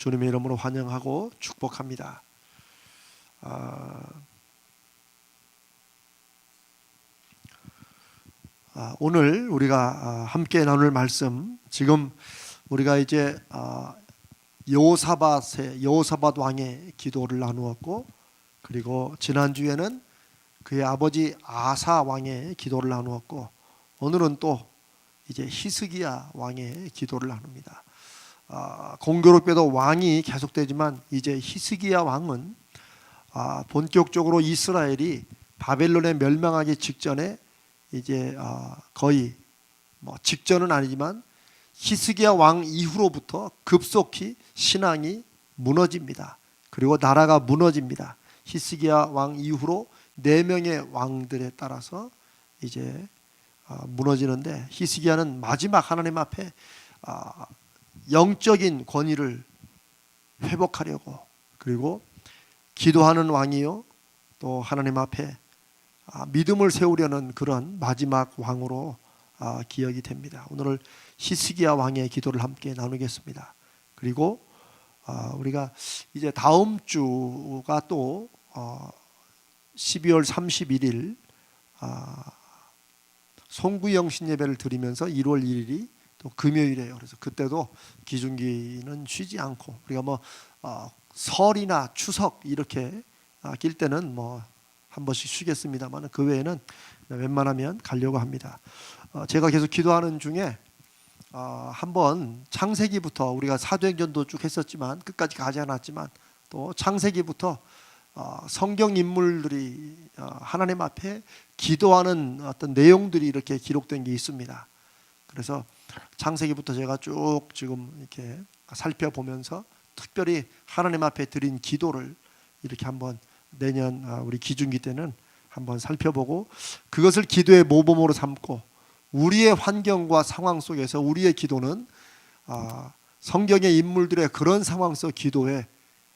주님의 이름으로 환영하고 축복합니다. 아, 아, 오늘 우리가 아, 함께 나눌 말씀 지금 우리가 이제 아, 여호사밧의 여호사밧 왕의 기도를 나누었고 그리고 지난 주에는 그의 아버지 아사 왕의 기도를 나누었고 오늘은 또 이제 히스기야 왕의 기도를 나눕니다. 아, 공교롭게도 왕이 계속되지만 이제 히스기야 왕은 아, 본격적으로 이스라엘이 바벨론에 멸망하기 직전에 이제 아, 거의 뭐 직전은 아니지만 히스기야 왕 이후로부터 급속히 신앙이 무너집니다. 그리고 나라가 무너집니다. 히스기야 왕 이후로 네 명의 왕들에 따라서 이제 아, 무너지는데 히스기야는 마지막 하나님 앞에 아, 영적인 권위를 회복하려고 그리고 기도하는 왕이요 또 하나님 앞에 아, 믿음을 세우려는 그런 마지막 왕으로 아, 기억이 됩니다. 오늘 히스기야 왕의 기도를 함께 나누겠습니다. 그리고 아, 우리가 이제 다음 주가 또 어, 12월 31일 아, 송구영 신 예배를 드리면서 1월 1일이 또 금요일이에요. 그래서 그때도 기중기는 쉬지 않고 우리가 뭐 어, 설이나 추석 이렇게 아, 낄 때는 뭐 한 번씩 쉬겠습니다만 그 외에는 웬만하면 가려고 합니다. 어, 제가 계속 기도하는 중에 어, 한번 창세기부터 우리가 사도행전도 쭉 했었지만 끝까지 가지 않았지만 또 창세기부터 어, 성경 인물들이 어, 하나님 앞에 기도하는 어떤 내용들이 이렇게 기록된 게 있습니다. 그래서 창세기부터 제가 쭉 지금 이렇게 살펴보면서 특별히 하나님 앞에 드린 기도를 이렇게 한번 내년 아, 우리 기중기 때는 한번 살펴보고 그것을 기도의 모범으로 삼고 우리의 환경과 상황 속에서 우리의 기도는 아, 성경의 인물들의 그런 상황 속 기도에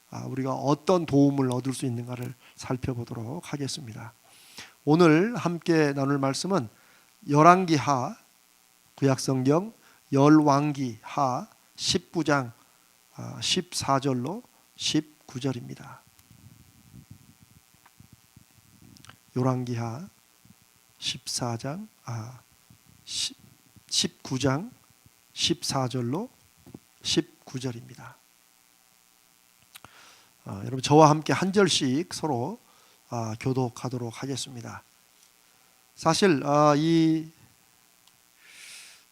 아, 우리가 어떤 도움을 얻을 수 있는가를 살펴보도록 하겠습니다. 오늘 함께 나눌 말씀은 열왕기하 구약성경 열왕기 하 19장 14절로 19절입니다. 열왕기하 14장 아 10, 19장 14절로 19절입니다. 아, 여러분 저와 함께 한 절씩 서로 아, 교독하도록 하겠습니다. 사실 아, 이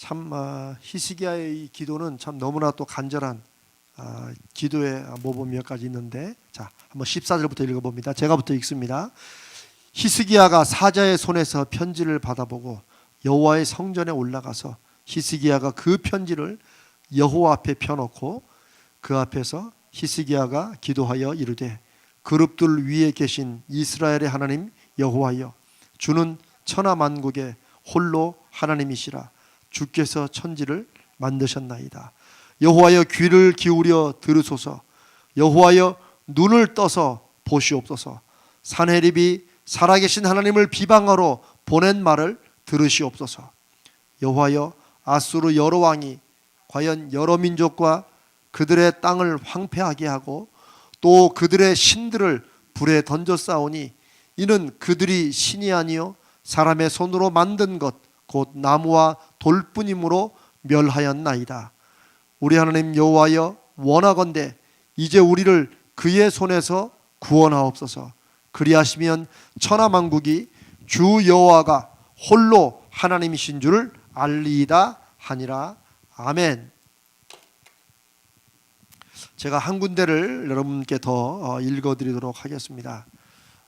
참 아, 히스기야의 이 기도는 참 너무나 또 간절한 아, 기도의 모범 몇 가지 있는데 자 한번 14절부터 읽어봅니다. 제가부터 읽습니다. 히스기야가 사자의 손에서 편지를 받아보고 여호와의 성전에 올라가서 히스기야가 그 편지를 여호와 앞에 펴놓고 그 앞에서 히스기야가 기도하여 이르되 그룹들 위에 계신 이스라엘의 하나님 여호와여 주는 천하 만국의 홀로 하나님이시라 주께서 천지를 만드셨나이다. 여호와여 귀를 기울여 들으소서. 여호와여 눈을 떠서 보시옵소서. 산헤립이 살아계신 하나님을 비방하러 보낸 말을 들으시옵소서. 여호와여 아수르 여러 왕이 과연 여러 민족과 그들의 땅을 황폐하게 하고 또 그들의 신들을 불에 던져 싸우니 이는 그들이 신이 아니요 사람의 손으로 만든 것 곧 나무와 돌뿐이므로 멸하였나이다. 우리 하나님 여호와여 원하건대 이제 우리를 그의 손에서 구원하옵소서. 그리하시면 천하 만국이 주 여호와가 홀로 하나님이신 줄을 알리이다 하니라. 아멘. 제가 한 군데를 여러분께 더 어, 읽어드리도록 하겠습니다.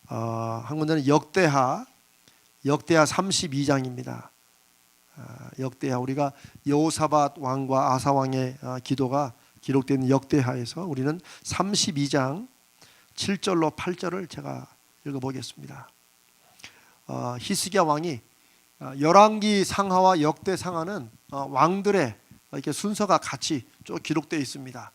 어, 한 군데는 역대하 역대하 32장입니다. 아, 역대하 우리가 여호사밧 왕과 아사 왕의 어, 기도가 기록된 역대하에서 우리는 32장 7절로 8절을 제가 읽어보겠습니다. 어, 히스기야 왕이 어, 열왕기 상하와 역대 상하는 어, 왕들의 이렇게 순서가 같이 쭉 기록되어 있습니다.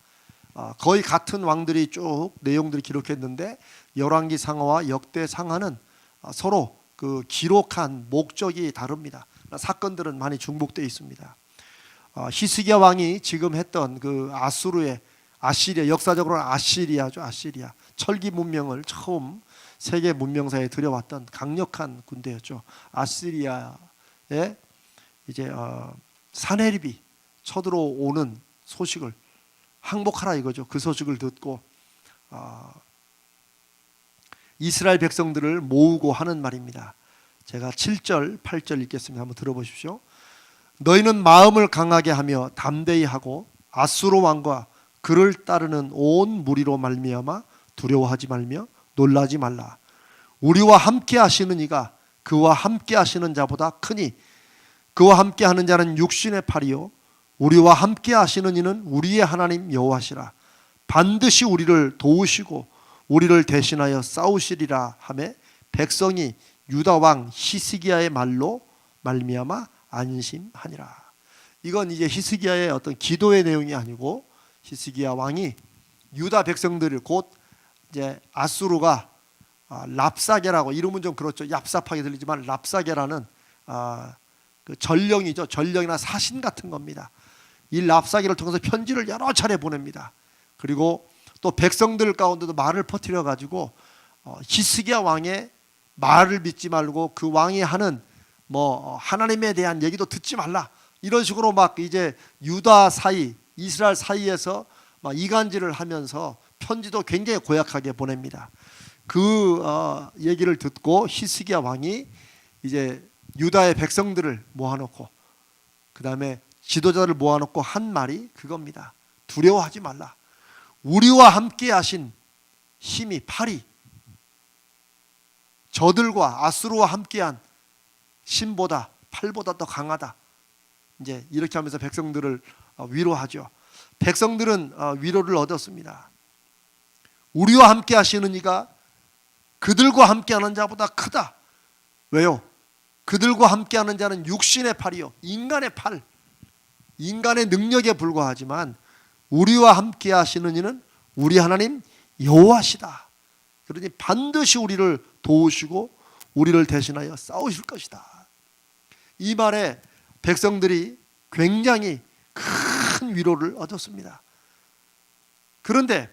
어, 거의 같은 왕들이 쭉 내용들이 기록했는데 열왕기 상하와 역대 상하는 어, 서로 그 기록한 목적이 다릅니다. 사건들은 많이 중복되어 있습니다. 어, 히스기야 왕이 지금 했던 그 아수르의 아시리아 역사적으로는 아시리아죠 아시리아. 철기 문명을 처음 세계 문명사에 들여왔던 강력한 군대였죠. 아시리아에 이제 어, 사내립이 쳐들어오는 소식을 항복하라 이거죠. 그 소식을 듣고 어, 이스라엘 백성들을 모으고 하는 말입니다 제가 7절 8절 읽겠습니다 한번 들어보십시오 너희는 마음을 강하게 하며 담대히 하고 아수로 왕과 그를 따르는 온 무리로 말미암아 두려워하지 말며 놀라지 말라. 우리와 함께 하시는 이가 그와 함께 하시는 자보다 크니 그와 함께 하는 자는 육신의 팔이요 우리와 함께 하시는 이는 우리의 하나님 여호와시라. 반드시 우리를 도우시고 우리를 대신하여 싸우시리라 하매 백성이 유다 왕 히스기야의 말로 말미암아 안심하니라. 이건 이제 히스기야의 어떤 기도의 내용이 아니고 히스기야 왕이 유다 백성들을 곧 이제 아수르가 아, 랍사게라고 이름은 좀 그렇죠. 얍삽하게 들리지만 랍사게라는 아, 그 전령이죠. 전령이나 사신 같은 겁니다. 이 랍사게를 통해서 편지를 여러 차례 보냅니다. 그리고 또 백성들 가운데도 말을 퍼뜨려 가지고 어, 히스기야 왕의 말을 믿지 말고 그 왕이 하는 뭐 하나님에 대한 얘기도 듣지 말라 이런 식으로 막 이제 유다 사이 이스라엘 사이에서 막 이간질을 하면서 편지도 굉장히 고약하게 보냅니다. 그 어, 얘기를 듣고 히스기야 왕이 이제 유다의 백성들을 모아놓고 그 다음에 지도자를 모아놓고 한 말이 그겁니다. 두려워하지 말라. 우리와 함께 하신 힘이 팔이 저들과 아수르와 함께한 신보다 팔보다 더 강하다. 이제 이렇게 하면서 백성들을 어, 위로하죠. 백성들은 어, 위로를 얻었습니다. 우리와 함께 하시는 이가 그들과 함께하는 자보다 크다. 왜요? 그들과 함께하는 자는 육신의 팔이요, 인간의 팔, 인간의 능력에 불과하지만 우리와 함께하시는 이는 우리 하나님 여호와시다. 그러니 반드시 우리를 도우시고 우리를 대신하여 싸우실 것이다. 이 말에 백성들이 굉장히 큰 위로를 얻었습니다. 그런데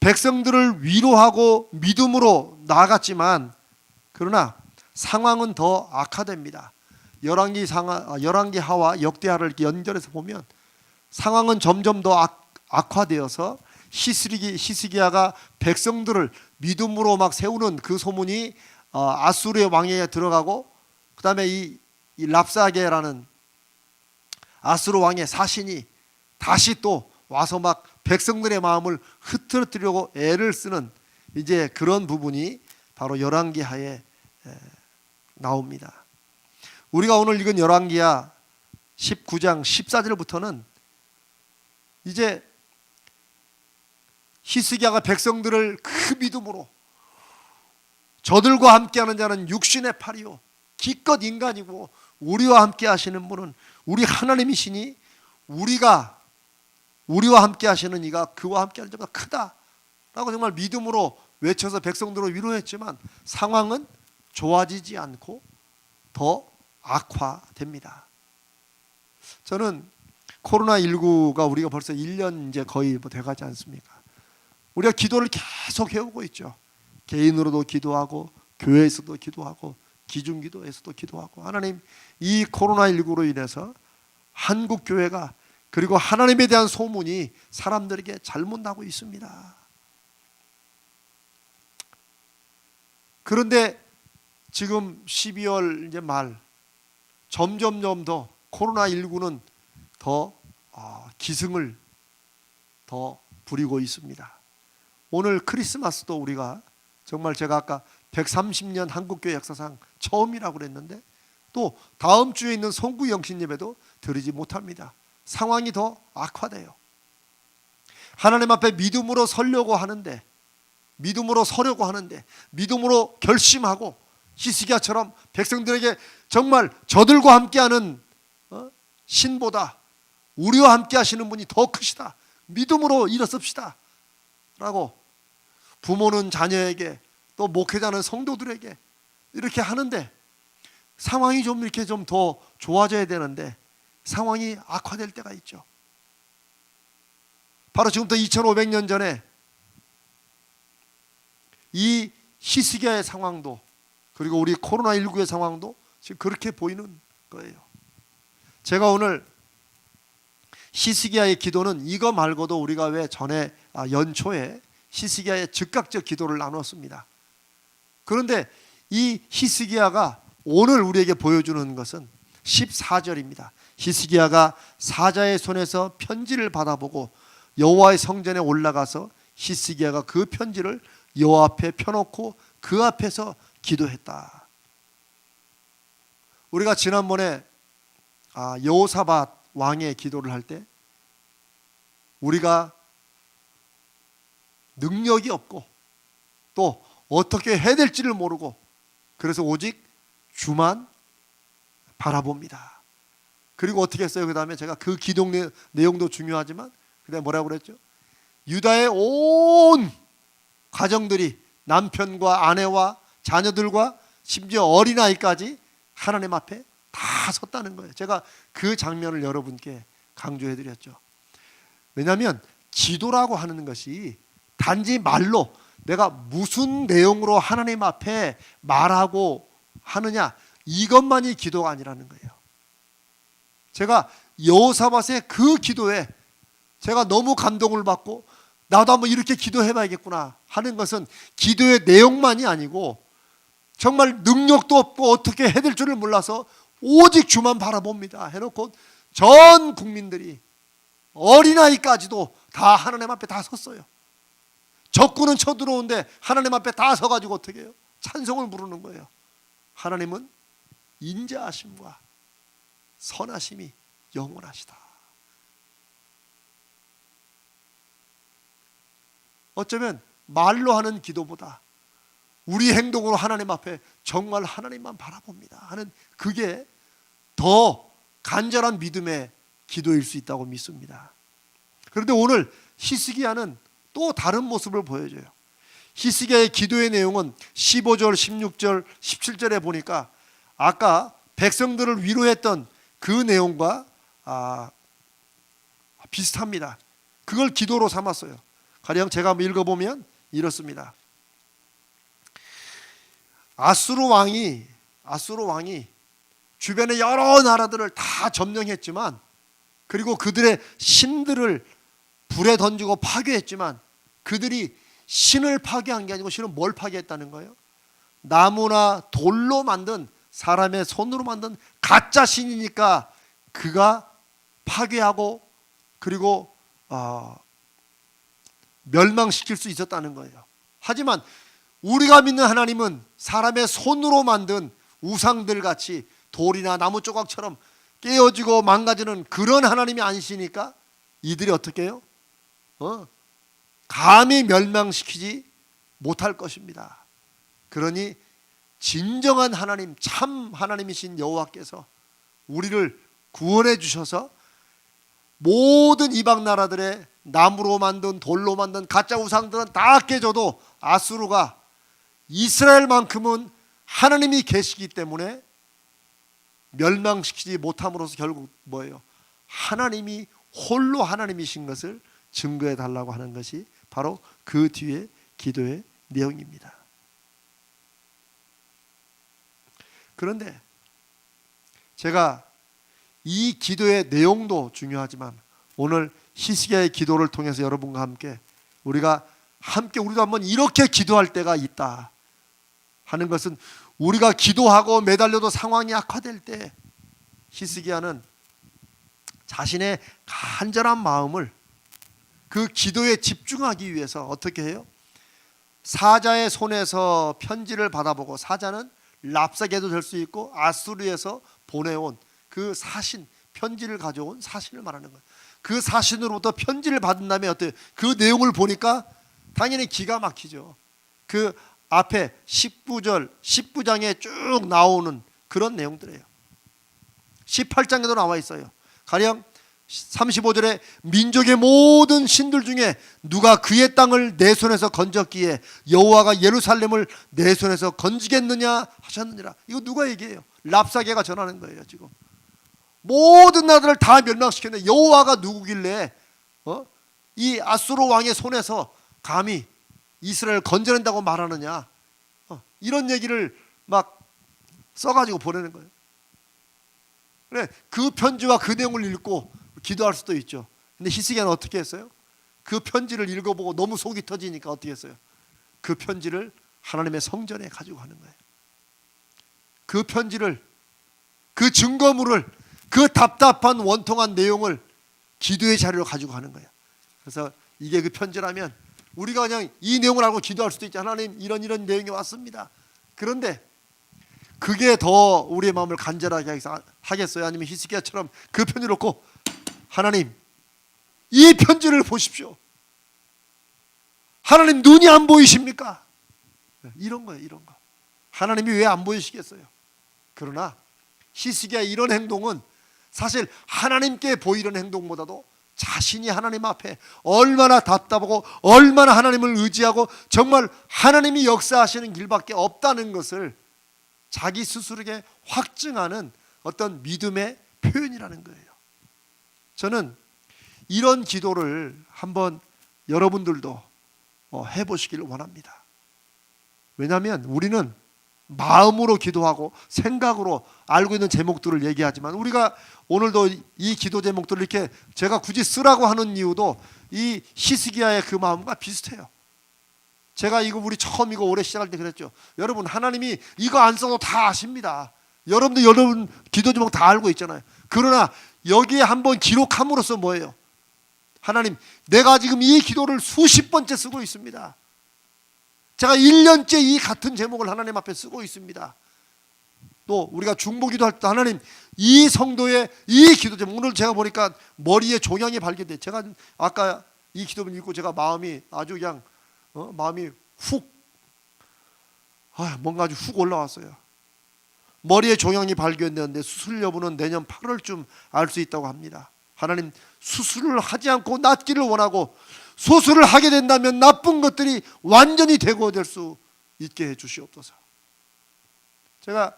백성들을 위로하고 믿음으로 나아갔지만 그러나 상황은 더 악화됩니다. 열왕기 상하, 열왕기 하와 역대하를 연결해서 보면 상황은 점점 더 악, 악화되어서 히스기 히스기야가 백성들을 믿음으로 막 세우는 그 소문이 어, 아수르의 왕에게 들어가고 그다음에 이, 이 랍사게라는 아수르 왕의 사신이 다시 또 와서 막 백성들의 마음을 흐트러뜨리려고 애를 쓰는 이제 그런 부분이 바로 열왕기하에 나옵니다. 우리가 오늘 읽은 열왕기하 19장 14절부터는 이제 히스기야가 백성들을 그 믿음으로 저들과 함께하는 자는 육신의 팔이요 기껏 인간이고 우리와 함께 하시는 분은 우리 하나님이시니 우리가 우리와 함께 하시는 이가 그와 함께 하는 자보다 크다라고 정말 믿음으로 외쳐서 백성들을 위로했지만 상황은 좋아지지 않고 더 악화됩니다. 저는 코로나 19가 우리가 벌써 1년 이제 거의 뭐 돼가지 않습니까? 우리가 기도를 계속 해오고 있죠. 개인으로도 기도하고 교회에서도 기도하고 기중기도에서도 기도하고 하나님 이 코로나 19로 인해서 한국 교회가 그리고 하나님에 대한 소문이 사람들에게 잘못 나고 있습니다. 그런데 지금 12월 이제 말 점점점 더 코로나 19는 더 아, 기승을 더 부리고 있습니다. 오늘 크리스마스도 우리가 정말 제가 아까 130년 한국교회 역사상 처음이라고 그랬는데 또 다음 주에 있는 송구 영신 예배도 드리지 못합니다. 상황이 더 악화돼요. 하나님 앞에 믿음으로 서려고 하는데 믿음으로 서려고 하는데 믿음으로 결심하고 히스기야처럼 백성들에게 정말 저들과 함께하는 어? 신보다 우리와 함께하시는 분이 더 크시다. 믿음으로 일어섭시다. 라고 부모는 자녀에게 또 목회자는 성도들에게 이렇게 하는데 상황이 좀 이렇게 좀 더 좋아져야 되는데 상황이 악화될 때가 있죠. 바로 지금부터 2500년 전에 이 히스기야의 상황도 그리고 우리 코로나 19의 상황도 지금 그렇게 보이는 거예요. 제가 오늘 히스기야의 기도는 이거 말고도 우리가 왜 전에 아, 연초에 히스기야의 즉각적 기도를 나눴습니다. 그런데 이 히스기야가 오늘 우리에게 보여주는 것은 14절입니다. 히스기야가 사자의 손에서 편지를 받아보고 여호와의 성전에 올라가서 히스기야가 그 편지를 여호와 앞에 펴놓고 그 앞에서 기도했다. 우리가 지난번에 아, 여호사밧 왕의 기도를 할 때 우리가 능력이 없고 또 어떻게 해야 될지를 모르고 그래서 오직 주만 바라봅니다. 그리고 어떻게 했어요? 그 다음에 제가 그 내- 내용도 중요하지만 그다음에 뭐라고 그랬죠? 유다의 온 가정들이 남편과 아내와 자녀들과 심지어 어린아이까지 하나님 앞에 다 섰다는 거예요. 제가 그 장면을 여러분께 강조해 드렸죠. 왜냐하면 기도라고 하는 것이 단지 말로 내가 무슨 내용으로 하나님 앞에 말하고 하느냐 이것만이 기도가 아니라는 거예요. 제가 여호사밧의 그 기도에 제가 너무 감동을 받고 나도 한번 이렇게 기도해 봐야겠구나 하는 것은 기도의 내용만이 아니고 정말 능력도 없고 어떻게 해야 될 줄을 몰라서 오직 주만 바라봅니다 해놓고 전 국민들이 어린아이까지도 다 하나님 앞에 다 섰어요 적군은 쳐들어오는데 하나님 앞에 다 서가지고 어떻게 해요? 찬송을 부르는 거예요 하나님은 인자하심과 선하심이 영원하시다 어쩌면 말로 하는 기도보다 우리 행동으로 하나님 앞에 정말 하나님만 바라봅니다 하는 그게 더 간절한 믿음의 기도일 수 있다고 믿습니다. 그런데 오늘 히스기야는 또 다른 모습을 보여줘요. 히스기야의 기도의 내용은 15절, 16절, 17절에 보니까 아까 백성들을 위로했던 그 내용과 아, 비슷합니다. 그걸 기도로 삼았어요. 가령 제가 읽어보면 이렇습니다. 아수르 왕이 아수르 왕이 주변의 여러 나라들을 다 점령했지만 그리고 그들의 신들을 불에 던지고 파괴했지만 그들이 신을 파괴한 게 아니고 신은 뭘 파괴했다는 거예요? 나무나 돌로 만든 사람의 손으로 만든 가짜 신이니까 그가 파괴하고 그리고 어, 멸망시킬 수 있었다는 거예요. 하지만 우리가 믿는 하나님은 사람의 손으로 만든 우상들 같이 돌이나 나무 조각처럼 깨어지고 망가지는 그런 하나님이 아니시니까 이들이 어떻게 해요? 어? 감히 멸망시키지 못할 것입니다. 그러니 진정한 하나님, 참 하나님이신 여호와께서 우리를 구원해 주셔서 모든 이방 나라들의 나무로 만든 돌로 만든 가짜 우상들은 다 깨져도 아수르가 이스라엘만큼은 하나님이 계시기 때문에 멸망시키지 못함으로써 결국 뭐예요? 하나님이 홀로 하나님이신 것을 증거해 달라고 하는 것이 바로 그 뒤에 기도의 내용입니다. 그런데 제가 이 기도의 내용도 중요하지만 오늘 히스기야의 기도를 통해서 여러분과 함께 우리가 함께 우리도 한번 이렇게 기도할 때가 있다 하는 것은 우리가 기도하고 매달려도 상황이 악화될 때 히스기야는 자신의 간절한 마음을 그 기도에 집중하기 위해서 어떻게 해요? 사자의 손에서 편지를 받아보고 사자는 랍사게도 될 수 있고 아수르에서 보내온 그 사신 편지를 가져온 사신을 말하는 거예요. 그 사신으로부터 편지를 받은 다음에 어때요? 그 내용을 보니까 당연히 기가 막히죠. 그 앞에 19절, 19장에 쭉 나오는 그런 내용들이에요. 18장에도 나와 있어요. 가령 35절에 민족의 모든 신들 중에 누가 그의 땅을 내 손에서 건졌기에 여호와가 예루살렘을 내 손에서 건지겠느냐 하셨느니라. 이거 누가 얘기해요? 랍사게가 전하는 거예요, 지금. 모든 나라를 다 멸망시켰는데 여호와가 누구길래 어? 이 아수르 왕의 손에서 감히 이스라엘 건져낸다고 말하느냐? 어, 이런 얘기를 막 써가지고 보내는 거예요. 그래 그 편지와 그 내용을 읽고 기도할 수도 있죠. 근데 히스기야는 어떻게 했어요? 그 편지를 읽어보고 너무 속이 터지니까 어떻게 했어요? 그 편지를 하나님의 성전에 가지고 가는 거예요. 그 편지를 그 증거물을 그 답답한 원통한 내용을 기도의 자리로 가지고 가는 거예요. 그래서 이게 그 편지라면 우리가 그냥 이 내용을 알고 기도할 수도 있지. 하나님 이런 이런 내용이 왔습니다. 그런데 그게 더 우리의 마음을 간절하게 하겠어요? 아니면 히스기야처럼 그 편지를 놓고 하나님 이 편지를 보십시오. 하나님 눈이 안 보이십니까? 이런 거예요, 이런 거. 하나님이 왜 안 보이시겠어요? 그러나 히스기야의 이런 행동은 사실 하나님께 보이는 행동보다도 자신이 하나님 앞에 얼마나 답답하고 얼마나 하나님을 의지하고 정말 하나님이 역사하시는 길밖에 없다는 것을 자기 스스로에게 확증하는 어떤 믿음의 표현이라는 거예요. 저는 이런 기도를 한번 여러분들도 어, 해보시기를 원합니다. 왜냐하면 우리는 마음으로 기도하고 생각으로 알고 있는 제목들을 얘기하지만 우리가 오늘도 이 기도 제목들을 이렇게 제가 굳이 쓰라고 하는 이유도 이 히스기야의 그 마음과 비슷해요. 제가 이거 우리 처음 이거 올해 시작할 때 그랬죠. 여러분 하나님이 이거 안 써도 다 아십니다. 여러분도 여러분 기도 제목 다 알고 있잖아요. 그러나 여기에 한번 기록함으로써 뭐예요? 하나님, 내가 지금 이 기도를 수십 번째 쓰고 있습니다. 제가 1년째 이 같은 제목을 하나님 앞에 쓰고 있습니다. 또 우리가 중보기도 할 때 하나님 이 성도의 이 기도 제목 오늘 제가 보니까 머리에 종양이 발견돼. 제가 아까 이 기도를 읽고 제가 마음이 아주 그냥 어? 마음이 훅 아, 뭔가 아주 훅 올라왔어요. 머리에 종양이 발견되었는데 수술 여부는 내년 8월쯤 알 수 있다고 합니다. 하나님 수술을 하지 않고 낫기를 원하고 수술을 하게 된다면 나쁜 것들이 완전히 대고될 수 있게 해 주시옵소서. 제가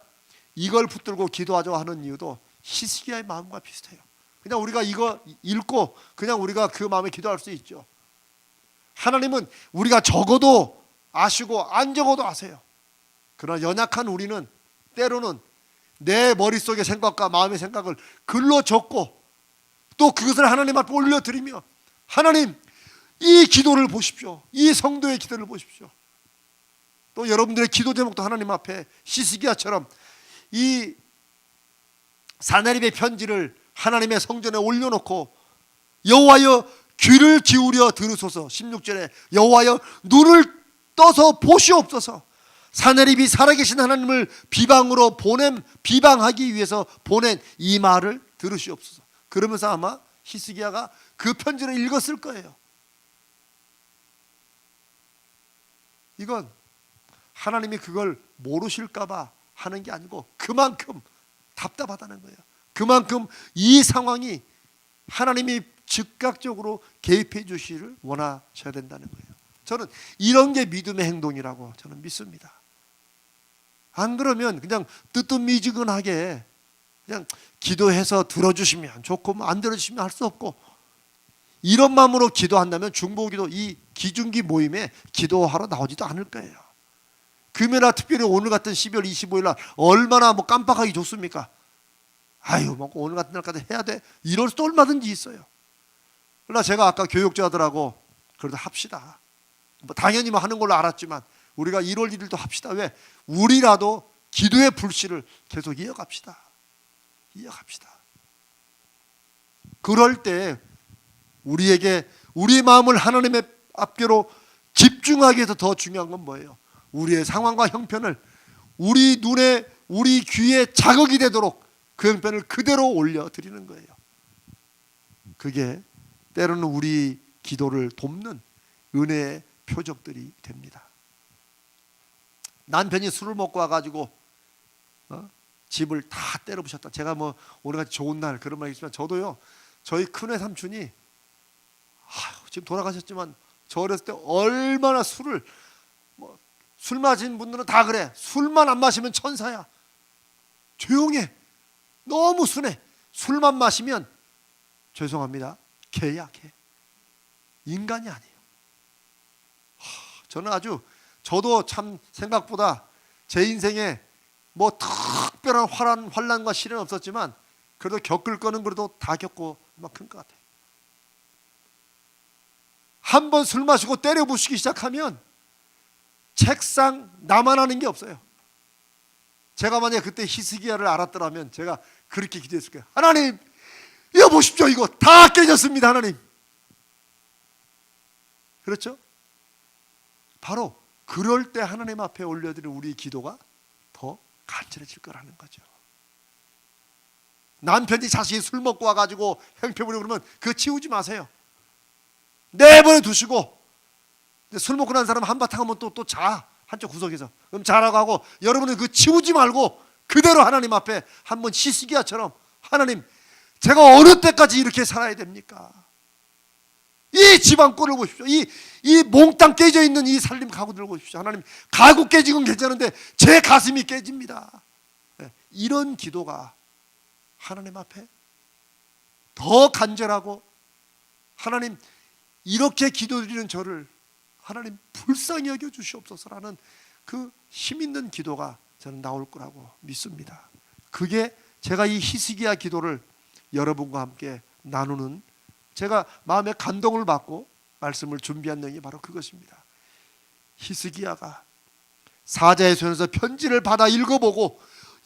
이걸 붙들고 기도하자 하는 이유도 히스기야의 마음과 비슷해요. 그냥 우리가 이거 읽고 그냥 우리가 그 마음에 기도할 수 있죠. 하나님은 우리가 적어도 아시고 안 적어도 아세요. 그러나 연약한 우리는 때로는 내 머릿속의 생각과 마음의 생각을 글로 적고 또 그것을 하나님 앞에 올려드리며 하나님 이 기도를 보십시오. 이 성도의 기도를 보십시오. 또 여러분들의 기도 제목도 하나님 앞에 시스기야처럼 이 사내립의 편지를 하나님의 성전에 올려놓고 여호와여 귀를 기울여 들으소서 16절에 여호와여 눈을 떠서 보시옵소서 사내립이 살아계신 하나님을 비방으로 보냄 비방하기 위해서 보낸 이 말을 들으시옵소서 그러면서 아마 히스기야가 그 편지를 읽었을 거예요 이건 하나님이 그걸 모르실까봐 하는 게 아니고 그만큼 답답하다는 거예요. 그만큼 이 상황이 하나님이 즉각적으로 개입해 주시를 원하셔야 된다는 거예요. 저는 이런 게 믿음의 행동이라고 저는 믿습니다. 안 그러면 그냥 뜨뜻미지근하게 그냥 기도해서 들어주시면 좋고 뭐안 들어주시면 할 수 없고 이런 마음으로 기도한다면 중보기도 이 기중기 모임에 기도하러 나오지도 않을 거예요. 금요일날 특별히 오늘 같은 12월 25일 날 얼마나 뭐 깜빡하기 좋습니까? 아유, 뭐 오늘 같은 날까지 해야 돼. 이럴 수도 얼마든지 있어요. 그러나 제가 아까 교육자들하고 그래도 합시다. 뭐 당연히 뭐 하는 걸로 알았지만 우리가 1월 1일도 합시다. 왜? 우리라도 기도의 불씨를 계속 이어갑시다. 이어갑시다. 그럴 때 우리에게 우리 마음을 하나님의 앞뒤로 집중하기 위해서 더 중요한 건 뭐예요? 우리의 상황과 형편을 우리 눈에 우리 귀에 자극이 되도록 그 형편을 그대로 올려 드리는 거예요. 그게 때로는 우리 기도를 돕는 은혜의 표적들이 됩니다. 남편이 술을 먹고 와가지고 어? 집을 다 때려 부셨다. 제가 뭐 오늘같이 좋은 날 그런 말이지만 저도요. 저희 큰애 삼촌이 아유, 지금 돌아가셨지만 저 어렸을 때 얼마나 술을 뭐 술 마신 분들은 다 그래. 술만 안 마시면 천사야. 조용해. 너무 순해. 술만 마시면 죄송합니다. 개야 개. 인간이 아니에요. 하, 저는 아주 저도 참 생각보다 제 인생에 뭐 특별한 환란, 환란과 시련은 없었지만 그래도 겪을 거는 그래도 다 겪고 막큰 것 같아요. 한 번 술 마시고 때려 부수기 시작하면 책상 나만 하는 게 없어요. 제가 만약 그때 히스기야를 알았더라면 제가 그렇게 기도했을 거예요. 하나님, 이거 보십시오. 이거 다 깨졌습니다. 하나님. 그렇죠? 바로 그럴 때 하나님 앞에 올려드린 우리 기도가 더 간절해질 거라는 거죠. 남편이 자식이 술 먹고 와가지고 행패 부리고 그러면 그거 치우지 마세요. 내버려 두시고 술 먹고 난 사람 한바탕 하면 또 또 자 한쪽 구석에서 그럼 자라고 하고 여러분은 그 치우지 말고 그대로 하나님 앞에 한번 시시기야처럼 하나님 제가 어느 때까지 이렇게 살아야 됩니까? 이 집안 꼴을 보십시오. 이, 이 몽땅 깨져 있는 이 살림 가구들 보십시오. 하나님, 가구 깨진 건 괜찮은데 제 가슴이 깨집니다. 네, 이런 기도가 하나님 앞에 더 간절하고 하나님 이렇게 기도드리는 저를 하나님 불쌍히 여겨 주시옵소서라는 그 힘 있는 기도가 저는 나올 거라고 믿습니다. 그게 제가 이 히스기야 기도를 여러분과 함께 나누는 제가 마음에 감동을 받고 말씀을 준비한 내용이 바로 그것입니다. 히스기야가 사자의 손에서 편지를 받아 읽어보고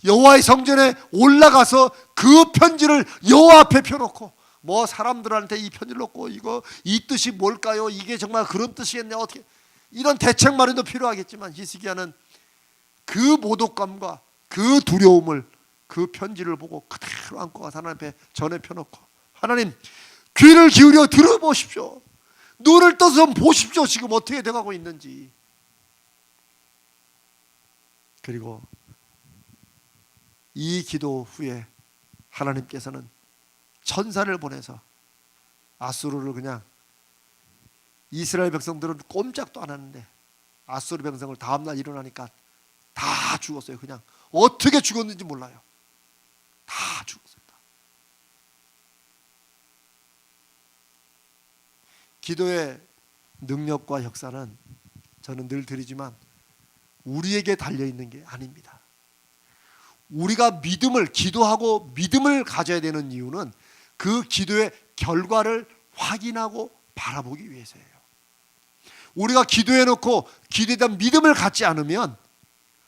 여호와의 성전에 올라가서 그 편지를 여호와 앞에 펴놓고 뭐 사람들한테 이 편지를 놓고 이거 이 뜻이 뭘까요? 이게 정말 그런 뜻이겠네 어떻게 이런 대책 마련도 필요하겠지만 히스기야는 그 모독감과 그 두려움을 그 편지를 보고 그대로 안고 가서 하나님 앞에 전에 펴놓고 하나님 귀를 기울여 들어보십시오. 눈을 떠서 좀 보십시오. 지금 어떻게 돼가고 있는지. 그리고 이 기도 후에 하나님께서는 천사를 보내서 아수르를 그냥 이스라엘 백성들은 꼼짝도 안 하는데 아수르 백성을 다음 날 일어나니까 다 죽었어요. 그냥 어떻게 죽었는지 몰라요. 다 죽었어요. 기도의 능력과 역사는 저는 늘 드리지만 우리에게 달려 있는 게 아닙니다. 우리가 믿음을 기도하고 믿음을 가져야 되는 이유는 그 기도의 결과를 확인하고 바라보기 위해서예요. 우리가 기도해 놓고 기도에 대한 믿음을 갖지 않으면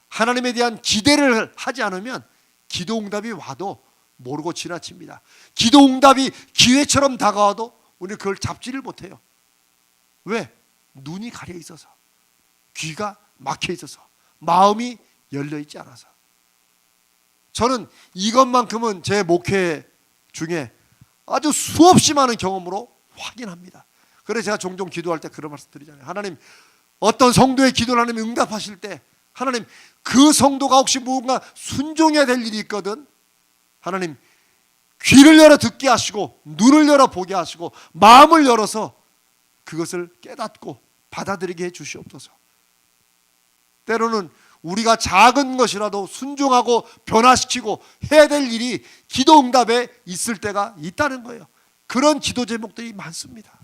하나님에 대한 기대를 하지 않으면 기도 응답이 와도 모르고 지나칩니다. 기도 응답이 기회처럼 다가와도 우리 그걸 잡지를 못해요. 왜? 눈이 가려 있어서 귀가 막혀 있어서 마음이 열려 있지 않아서 저는 이것만큼은 제 목회 중에 아주 수없이 많은 경험으로 확인합니다. 그래서 제가 종종 기도할 때 그런 말씀 드리잖아요. 하나님 어떤 성도의 기도를 하나님 응답하실 때 하나님 그 성도가 혹시 무언가 순종해야 될 일이 있거든 하나님 귀를 열어 듣게 하시고 눈을 열어 보게 하시고 마음을 열어서 그것을 깨닫고 받아들이게 해 주시옵소서. 때로는 우리가 작은 것이라도 순종하고 변화시키고 해야 될 일이 기도 응답에 있을 때가 있다는 거예요. 그런 기도 제목들이 많습니다.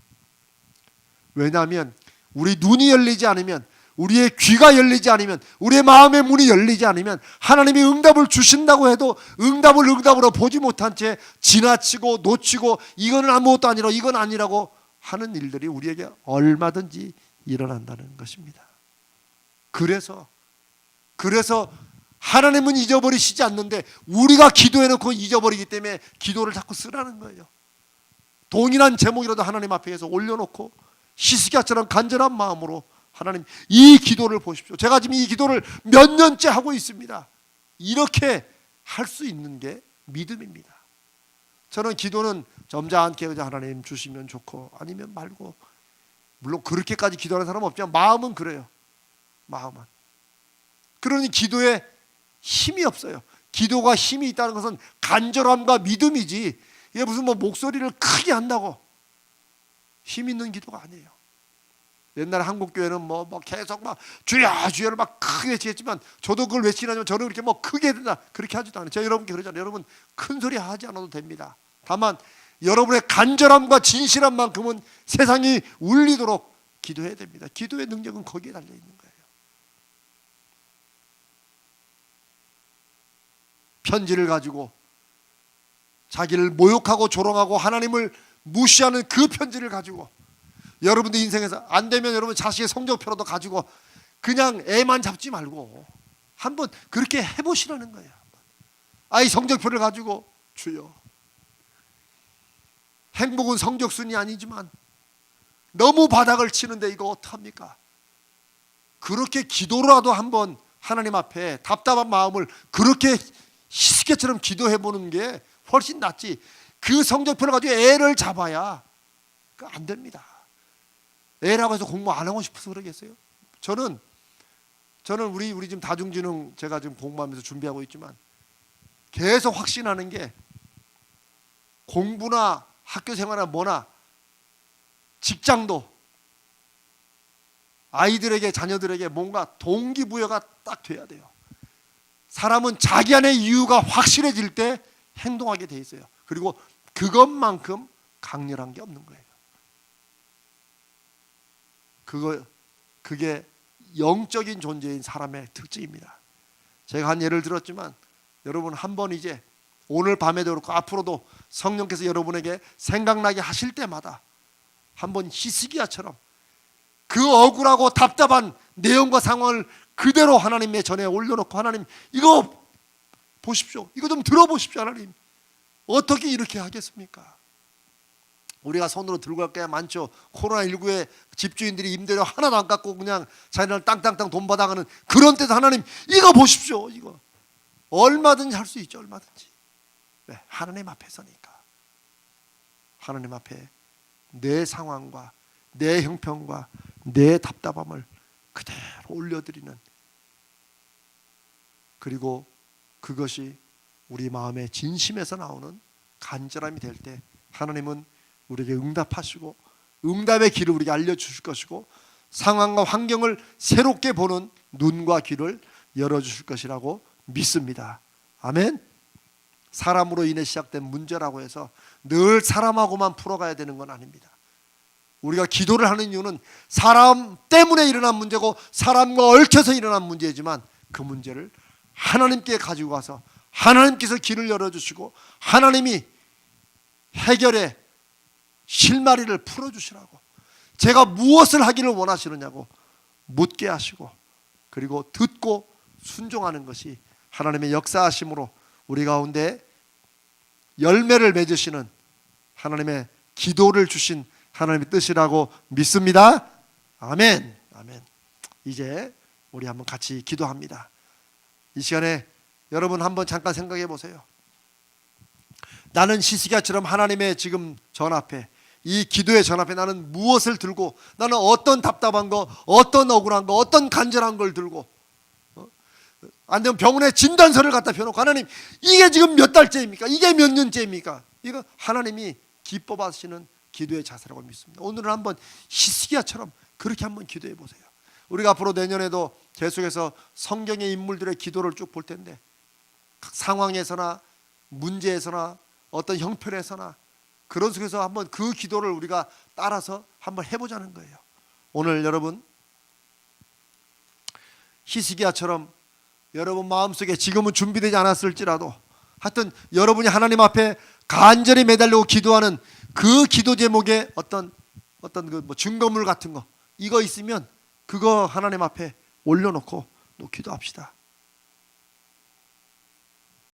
왜냐하면 우리 눈이 열리지 않으면 우리의 귀가 열리지 않으면 우리의 마음의 문이 열리지 않으면 하나님이 응답을 주신다고 해도 응답을 응답으로 보지 못한 채 지나치고 놓치고 이거는 아무것도 아니라 이건 아니라고 하는 일들이 우리에게 얼마든지 일어난다는 것입니다. 그래서 그래서 하나님은 잊어버리시지 않는데 우리가 기도해 놓고 잊어버리기 때문에 기도를 자꾸 쓰라는 거예요. 동일한 제목이라도 하나님 앞에서 올려놓고 시스기야처럼 간절한 마음으로 하나님 이 기도를 보십시오. 제가 지금 이 기도를 몇 년째 하고 있습니다. 이렇게 할 수 있는 게 믿음입니다. 저는 기도는 점잖게 그냥 하나님 주시면 좋고 아니면 말고 물론 그렇게까지 기도하는 사람은 없지만 마음은 그래요. 마음은. 그러니 기도에 힘이 없어요. 기도가 힘이 있다는 것은 간절함과 믿음이지 이게 무슨 뭐 목소리를 크게 한다고 힘 있는 기도가 아니에요. 옛날 한국 교회는 뭐, 뭐 계속 막 주여 주여를 막 크게 외치겠지만 저도 그걸 외치려면 저는 그렇게 뭐 크게 된다 그렇게 하지도 않아요. 제가 여러분께 그러잖아요. 여러분 큰 소리 하지 않아도 됩니다. 다만 여러분의 간절함과 진실한 만큼은 세상이 울리도록 기도해야 됩니다. 기도의 능력은 거기에 달려 있는 거예요. 편지를 가지고 자기를 모욕하고 조롱하고 하나님을 무시하는 그 편지를 가지고 여러분들 인생에서 안 되면 여러분 자식의 성적표라도 가지고 그냥 애만 잡지 말고 한번 그렇게 해보시라는 거예요. 아이 성적표를 가지고 주여 행복은 성적순이 아니지만 너무 바닥을 치는데 이거 어떡합니까? 그렇게 기도라도 한번 하나님 앞에 답답한 마음을 그렇게 희스케처럼 기도해 보는 게 훨씬 낫지. 그 성적표를 가지고 애를 잡아야 그안 됩니다. 애라고 해서 공부 안 하고 싶어서 그러겠어요? 저는 저는 우리 우리 지금 다중지능 제가 지금 공부하면서 준비하고 있지만 계속 확신하는 게 공부나 학교 생활이나 뭐나 직장도 아이들에게 자녀들에게 뭔가 동기부여가 딱 돼야 돼요. 사람은 자기 안의 이유가 확실해질 때 행동하게 돼 있어요. 그리고 그것만큼 강렬한 게 없는 거예요. 그거 그게 영적인 존재인 사람의 특징입니다. 제가 한 예를 들었지만 여러분 한 번 이제 오늘 밤에도 그렇고 앞으로도 성령께서 여러분에게 생각나게 하실 때마다 한번 히스기야처럼 그 억울하고 답답한 내용과 상황을 그대로 하나님의 전에 올려놓고 하나님 이거 보십시오. 이거 좀 들어보십시오, 하나님. 어떻게 이렇게 하겠습니까? 우리가 손으로 들고 갈 게 많죠. 코로나19에 집주인들이 임대료 하나도 안 깎고 그냥 자기들 땅땅땅 돈 받아가는 그런 때도 하나님 이거 보십시오. 이거 얼마든지 할 수 있죠. 얼마든지. 왜? 하나님 앞에서니까. 하나님 앞에 내 상황과 내 형편과 내 답답함을 그대로 올려드리는 그리고 그것이 우리 마음의 진심에서 나오는 간절함이 될 때 하나님은 우리에게 응답하시고 응답의 길을 우리에게 알려주실 것이고 상황과 환경을 새롭게 보는 눈과 귀를 열어주실 것이라고 믿습니다. 아멘. 사람으로 인해 시작된 문제라고 해서 늘 사람하고만 풀어가야 되는 건 아닙니다. 우리가 기도를 하는 이유는 사람 때문에 일어난 문제고 사람과 얽혀서 일어난 문제지만 그 문제를 하나님께 가지고 가서 하나님께서 길을 열어주시고 하나님이 해결의 실마리를 풀어주시라고 제가 무엇을 하기를 원하시느냐고 묻게 하시고 그리고 듣고 순종하는 것이 하나님의 역사하심으로 우리 가운데 열매를 맺으시는 하나님의 기도를 주신 하나님의 뜻이라고 믿습니다. 아멘. 아멘. 이제 우리 한번 같이 기도합니다. 이 시간에 여러분 한번 잠깐 생각해 보세요. 나는 시시가처럼 하나님의 지금 전 앞에 이 기도의 전 앞에 나는 무엇을 들고 나는 어떤 답답한 거, 어떤 억울한 거, 어떤 간절한 걸 들고 어? 안 되면 병원에 진단서를 갖다 펴놓고 하나님 이게 지금 몇 달째입니까? 이게 몇 년째입니까? 이거 하나님이 기뻐 받으시는 기도의 자세라고 믿습니다. 오늘은 한번 히스기야처럼 그렇게 한번 기도해 보세요. 우리가 앞으로 내년에도 계속해서 성경의 인물들의 기도를 쭉 볼 텐데 각 상황에서나 문제에서나 어떤 형편에서나 그런 속에서 한번 그 기도를 우리가 따라서 한번 해보자는 거예요. 오늘 여러분 히스기야처럼 여러분 마음속에 지금은 준비되지 않았을지라도 하여튼 여러분이 하나님 앞에 간절히 매달리고 기도하는 그 기도 제목에 어떤 어떤 그 뭐 증거물 같은 거 이거 있으면 그거 하나님 앞에 올려놓고 또 기도합시다.